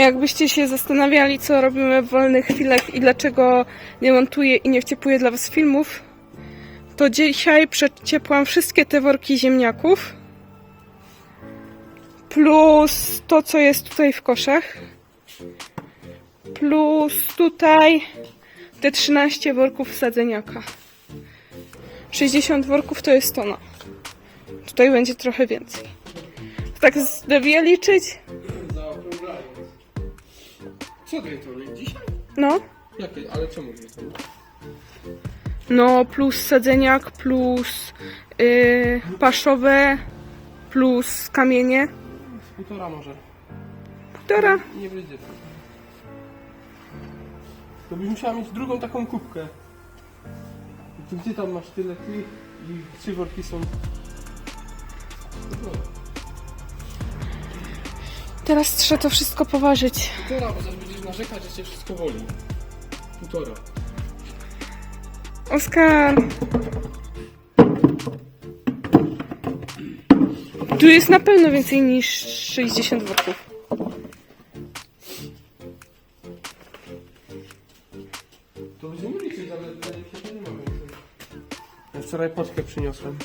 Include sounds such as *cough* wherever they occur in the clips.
Jakbyście się zastanawiali, co robimy w wolnych chwilach i dlaczego nie montuję i nie wciepuję dla Was filmów, to dzisiaj przeciepłam wszystkie te worki ziemniaków. Plus to, co jest tutaj w koszach. Plus tutaj te 13 worków sadzeniaka. 60 worków to jest tona. Tutaj będzie trochę więcej. Tak zdebię liczyć? Co tony? Dzisiaj? No. Jakie? Ale czemu dwie tony? No, plus sadzeniak, plus yy, paszowe, plus kamienie. Z półtora może. Półtora. Nie wyjdzie. To byś musiała mieć drugą taką kubkę. Tu gdzie tam masz tyle tych i trzy worki są. Teraz trzeba to wszystko poważyć. Półtora, bo zaraz narzekać, że cię wszystko woli. Półtora. Oskar. Tu jest na pewno więcej niż 60 worków. To będziemy liczyć, ale się, że nie ma więcej. Ja wczoraj paczkę przyniosłem.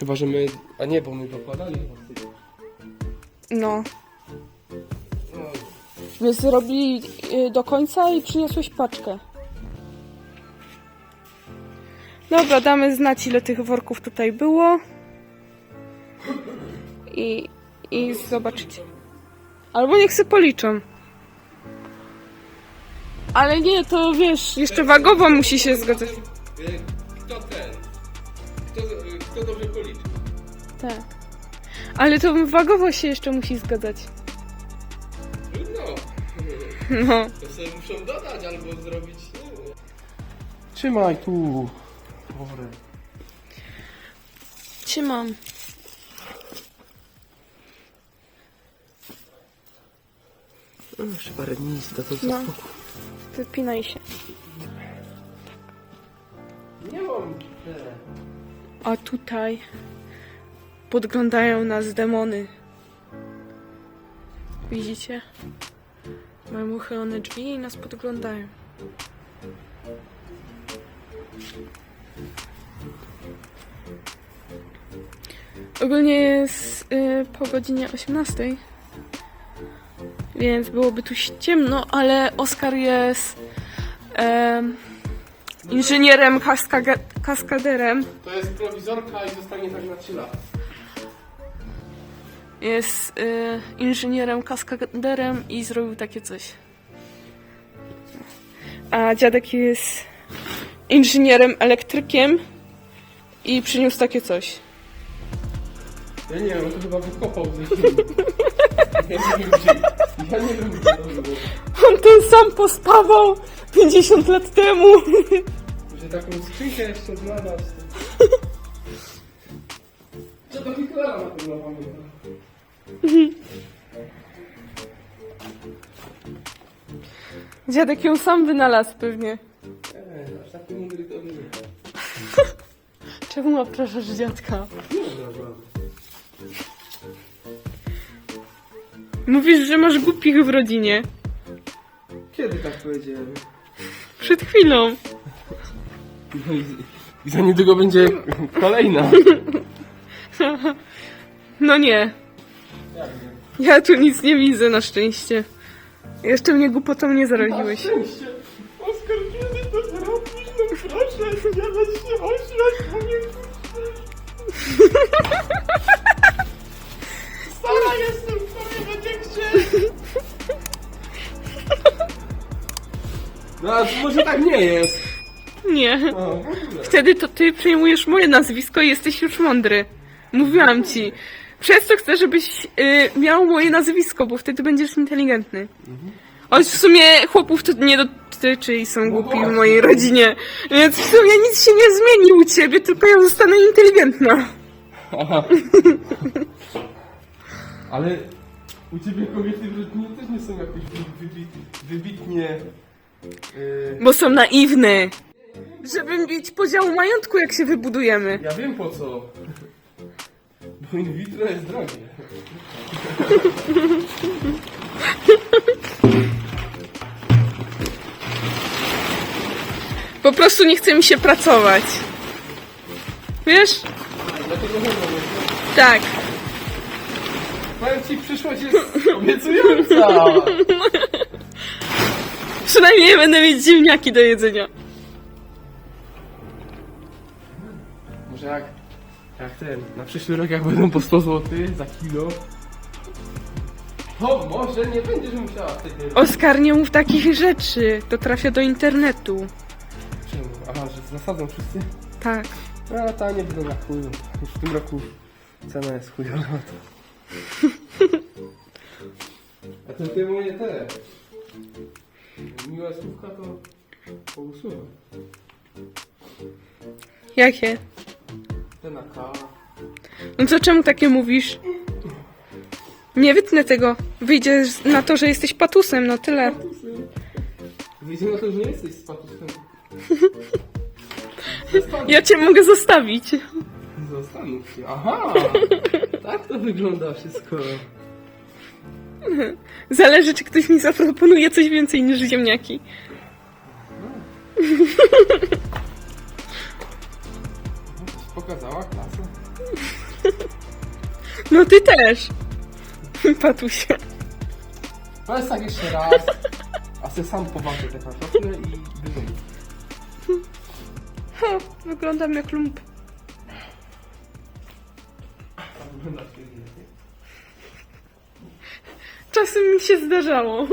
Chyba, że my... A nie, bo my dokładali. No. Zrobili y, do końca i przyniosłeś paczkę. Dobra, damy znać ile tych worków tutaj było. I, i zobaczycie. Albo niech se policzą. Ale nie, to wiesz, jeszcze wagowo musi się zgadzać. Kto ten? Kto, kto dobrze policzy? Tak. Ale to wagowo się jeszcze musi zgadzać. No. To sobie muszą dodać albo zrobić... Trzymaj tu. Dobre. Trzymam. Jeszcze parę dni to to No. Wypinaj się. Nie mam. A tutaj podglądają nas demony. Widzicie? Mają uchylone drzwi i nas podglądają. Ogólnie jest y, po godzinie 18. Więc byłoby tu ciemno, ale Oskar jest em, inżynierem kaskaderem. To jest prowizorka i zostanie tak na 3 lata. Jest y, inżynierem kaskaderem i zrobił takie coś. A dziadek jest inżynierem elektrykiem i przyniósł takie coś. Ja nie wiem, on to chyba wykopał ze ziemi. Ja nie wiem gdzie. Ja nie wiem gdzie to było. On ten sam pospawał 50 lat temu. Że taką skrzynkę jeszcze znalazł. *laughs* Co do Hitlera na pewno pamiętam. *laughs* Dziadek ją sam wynalazł pewnie. Nie, aż taki mądry to nie. Czemu opraszasz dziadka? Nie. Mówisz, że masz głupich w rodzinie. Kiedy tak powiedziałem? Przed chwilą. No i, I za niedługo będzie kolejna. *laughs* No nie. Ja tu nic nie widzę na szczęście. Jeszcze mnie głupotą nie zaraziłeś. szczęście. Oskar, kiedy to zrobisz? No proszę, zjadać się ośmiać, *laughs* bo nie Stara jestem, mnie będzie chcieć. No, a może tak nie jest. Nie. O, w ogóle. Wtedy to ty przejmujesz moje nazwisko i jesteś już mądry. Mówiłam ci. Przez to chcę, żebyś y, miał moje nazwisko, bo wtedy będziesz inteligentny. Choć w sumie chłopów to nie dotyczy i są głupi w mojej rodzinie. Więc w sumie nic się nie zmieni u ciebie, tylko ja zostanę inteligentna. *laughs* Ale u ciebie kobiety w rodzinie też nie są jakoś wy- wybit, wybitnie... Yy, Bo są naiwne. Żeby mieć podział majątku, jak się wybudujemy. ja wiem po co. Bo in vitro jest drogie. Po prostu nie chce mi się pracować. Wiesz? Dlatego. Tak. Powiem ci, przyszłość jest obiecująca. *laughs* Przynajmniej będę mieć ziemniaki do jedzenia. Może jak jak ten, na przyszły rok jak będą po 100 zł za kilo, to może nie będziesz musiała wtedy... Oskar, nie mów takich rzeczy. To trafia do internetu. Czemu? Aha, że zasadzą wszyscy? Tak. A ta nie będą na chuj. Już w tym roku cena jest chujowa. A to ty moje te... Miła słówka to pousuwa. Jakie? Te na K. No to czemu takie mówisz? Nie wytnę tego. Wyjdzie na to, że jesteś patusem, no tyle. Wyjdzie na to, że nie jesteś z patusem. *laughs* Ja cię mogę zostawić. Zastanów się. Aha! Tak to wygląda wszystko. Zależy, czy ktoś mi zaproponuje coś więcej niż ziemniaki. *laughs* Pokazała klasa. *laughs* No ty też. *laughs* Patusie. Powiedz tak jeszcze raz. A se sam poważę te kartofle i wygląda. Ha, wyglądam jak lump. Czasem mi się zdarzało.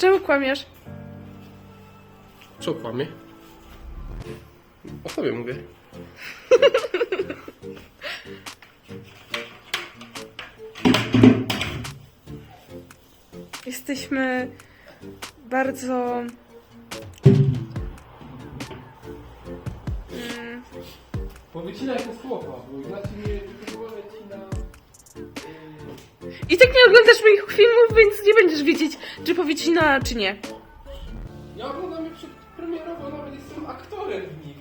Czemu kłamiesz? Co kłamie? O sobie mówię. Jesteśmy bardzo. Mm, Powycinaj te słowa, bo inaczej nie tak nie oglądasz moich filmów, więc nie będziesz wiedzieć, czy powiedzieć na, czy nie. Ja oglądam je przed premierowo, nawet jestem aktorem w nich.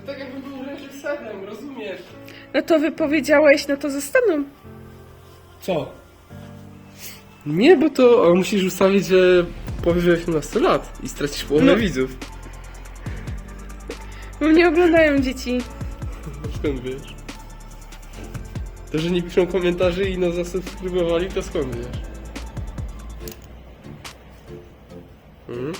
To tak jakbym był reżyserem, rozumiesz? No to wypowiedziałeś, no to zostaną. Co? Nie, bo to musisz ustawić, że powyżej 18 lat i stracisz połowę No. widzów. Bo mnie oglądają dzieci. Skąd wiesz? To, że nie piszą komentarzy i nas zasubskrybowali, to skąd wiesz? Mhm.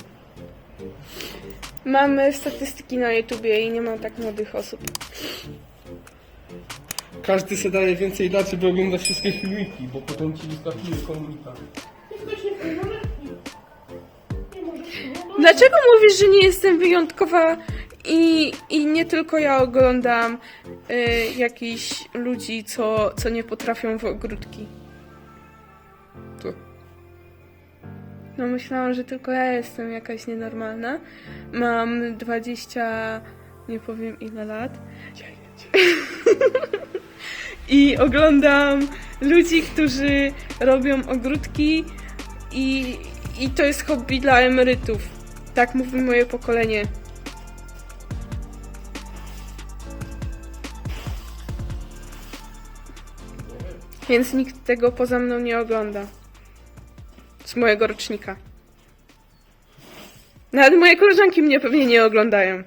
Mamy statystyki na YouTubie i nie ma tak młodych osób. Każdy se daje więcej lat, żeby oglądać wszystkie filmiki, bo potem ci wyskakuje komunikat. Dlaczego mówisz, że nie jestem wyjątkowa i, i nie tylko ja oglądam y, jakichś ludzi, co, co nie potrafią w ogródki? Co? No myślałam, że tylko ja jestem jakaś nienormalna. Mam 20, nie powiem ile lat. *laughs* I oglądam ludzi, którzy robią ogródki i, i to jest hobby dla emerytów. Tak mówi moje pokolenie. Więc nikt tego poza mną nie ogląda. Z mojego rocznika. Nawet moje koleżanki mnie pewnie nie oglądają.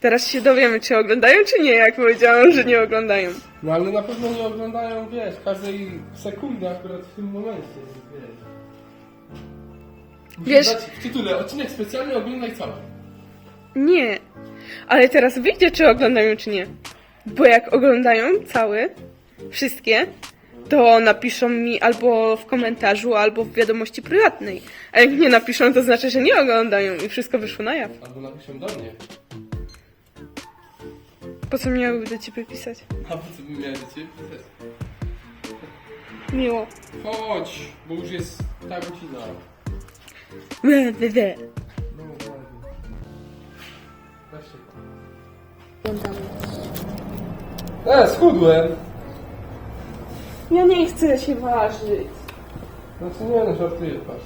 Teraz się dowiemy, czy oglądają, czy nie, jak powiedziałam, że nie oglądają. No ale na pewno nie oglądają, wiesz, każdej sekundy akurat w tym momencie, wiesz. Musisz Wiesz- dać w tytule, odcinek specjalny oglądaj cały. Nie. Ale teraz wyjdzie, czy oglądają, czy nie. Bo jak oglądają cały, wszystkie, to napiszą mi albo w komentarzu, albo w wiadomości prywatnej. A jak nie napiszą, to znaczy, że nie oglądają i wszystko wyszło na jaw. Albo napiszą do mnie. Po co miałyby do ciebie pisać? A po co bym miał do ciebie pisać? Miło. Chodź, bo już jest ta godzina. We, we, we. No ładnie. Weź się. E, schudłem! Ja nie chcę się ważyć. Znaczy nie no, żartuję, patrz.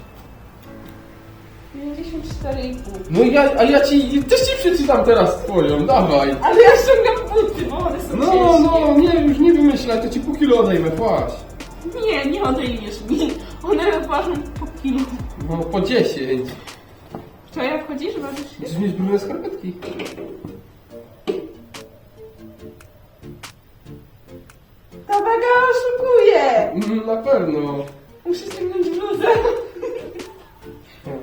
54,5. No i ja, a ja ci, też ci przeczytam teraz twoją, dawaj. Ale ja ściągam buty, bo one są No, ciężkie. no, nie, już nie wymyślaj, to ci pół kilo odejmę, płać. Nie, nie odejmiesz mi. One ważą po kilo. No, po 10. Wczoraj jak chodzisz, ważysz się? Chcesz mieć brudne skarpetki? Ta waga oszukuje! Na pewno. Muszę ściągnąć bluzę.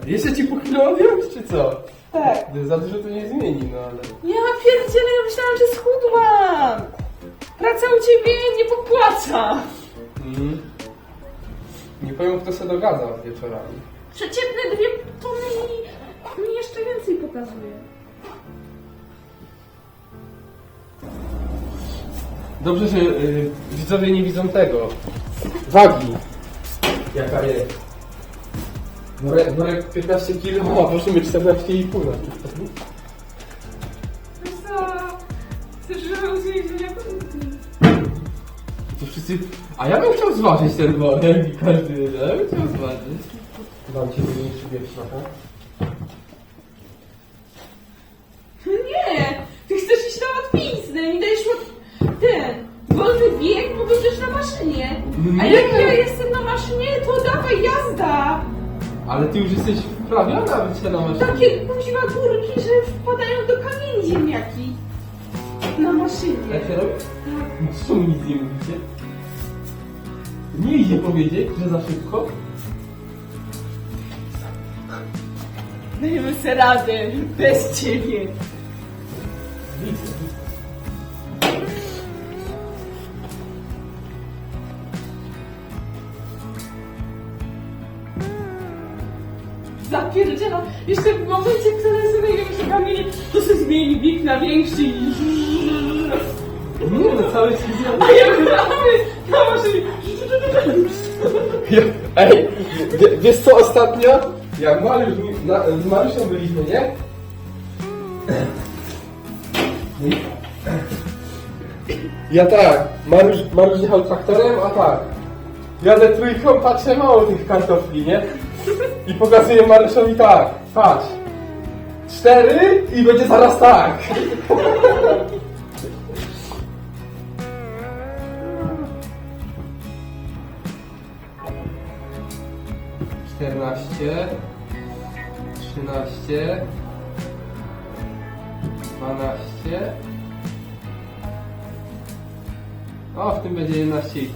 Jeszcze ci kilo odjąć, czy co? Tak. Za dużo to nie zmieni, no ale... Ja pierdzielę, ja myślałam, że schudłam. Praca u ciebie nie popłaca. Mm. Nie powiem, kto się dogadza wieczorami. Przeciętne dwie tony i mi jeszcze więcej pokazuje. Dobrze, że y, widzowie nie widzą tego. Wagi. Jaka jest. Worek, worek 15 kg, a proszę mieć 14,5 na tym. Wiesz co? Chcesz, żeby uzjeść ziemniaków? To wszyscy... A ja bym chciał zważyć ten worek każdy... Ja bym chciał zważyć. Dam ci mniejszy trochę. Nie! Ale ty już jesteś wprawiona być na maszynie. Takie kuźwa górki, że wpadają do kamieni ziemniaki. Na maszynie. Jak się robi? Czemu nic nie mówicie? Nie idzie powiedzieć, że za szybko? Dajemy sobie radę, bez ciebie. Widzę. Zapierdziela. Jeszcze w momencie, kiedy sobie największe kamienie, to się zmieni bieg na większy i... Nie no, cały czas A ja gramy na maszynie. Ej, wie, wiesz co ostatnio? Jak Mariusz, mi- na, z Mariuszem byliśmy, nie? Ja tak, Mariusz, Mariusz jechał traktorem, a tak. Jadę trójką, patrzę mało tych kartofli, nie? I pokazuję Mariuszowi tak, patrz. Cztery i będzie zaraz tak. Czternaście, trzynaście, dwanaście. O, w tym będzie 11,5.